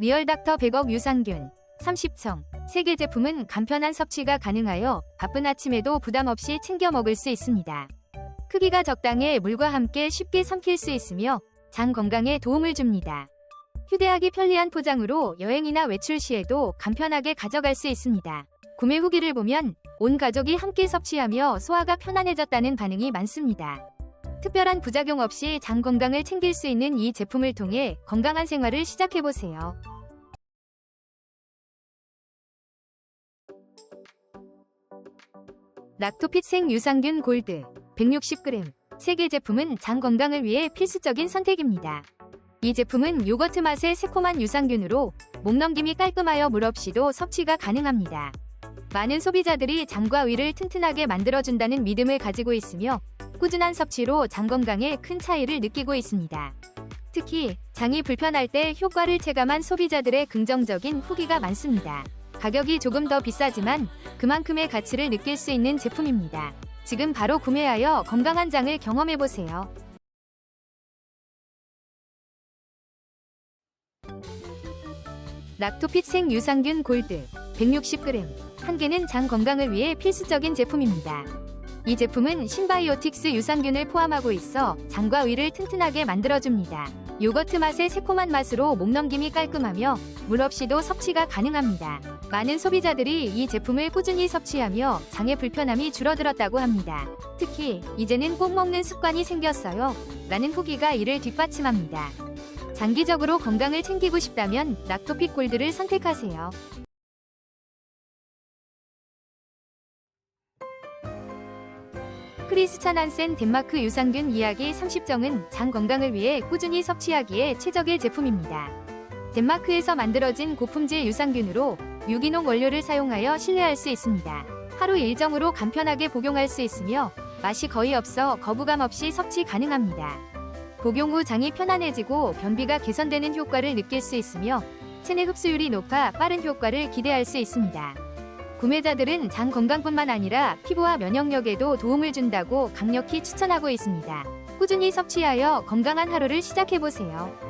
리얼닥터 100억 유산균 30청 세계 제품은 간편한 섭취가 가능하여 바쁜 아침에도 부담 없이 챙겨 먹을 수 있습니다. 크기가 적당해 물과 함께 쉽게 삼킬 수 있으며 장 건강에 도움을 줍니다. 휴대하기 편리한 포장으로 여행이나 외출 시에도 간편하게 가져갈 수 있습니다. 구매 후기를 보면 온 가족이 함께 섭취하며 소화가 편안해졌다는 반응이 많습니다. 특별한 부작용 없이 장 건강을 챙길 수 있는 이 제품을 통해 건강한 생활을 시작해보세요. 락토핏 생유산균 골드 160g 세계 제품은 장 건강을 위해 필수적인 선택입니다. 이 제품은 요거트 맛의 새콤한 유산균으로 목 넘김이 깔끔하여 물 없이도 섭취가 가능합니다. 많은 소비자들이 장과 위를 튼튼하게 만들어준다는 믿음을 가지고 있으며 꾸준한 섭취로 장 건강에 큰 차이를 느끼고 있습니다. 특히 장이 불편할 때 효과를 체감한 소비자들의 긍정적인 후기가 많습니다. 가격이 조금 더 비싸지만 그만큼의 가치를 느낄 수 있는 제품입니다. 지금 바로 구매하여 건강한 장을 경험해보세요. 락토핏 생유산균 골드 160g 한 개는 장 건강을 위해 필수적인 제품입니다. 이 제품은 신바이오틱스 유산균을 포함하고 있어 장과 위를 튼튼하게 만들어줍니다. 요거트 맛의 새콤한 맛으로 목 넘김이 깔끔하며 물 없이도 섭취가 가능합니다. 많은 소비자들이 이 제품을 꾸준히 섭취하며 장의 불편함이 줄어들었다고 합니다. 특히 이제는 꼭 먹는 습관이 생겼어요. 라는 후기가 이를 뒷받침합니다. 장기적으로 건강을 챙기고 싶다면 락토핏 골드를 선택하세요. 크리스찬 한센 덴마크 유산균 이야기 30정은 장 건강을 위해 꾸준히 섭취하기에 최적의 제품입니다. 덴마크에서 만들어진 고품질 유산균으로 유기농 원료를 사용하여 신뢰할 수 있습니다. 하루 일정으로 간편하게 복용할 수 있으며 맛이 거의 없어 거부감 없이 섭취 가능합니다. 복용 후 장이 편안해지고 변비가 개선되는 효과를 느낄 수 있으며 체내 흡수율이 높아 빠른 효과를 기대할 수 있습니다. 구매자들은 장 건강뿐만 아니라 피부와 면역력에도 도움을 준다고 강력히 추천하고 있습니다. 꾸준히 섭취하여 건강한 하루를 시작해보세요.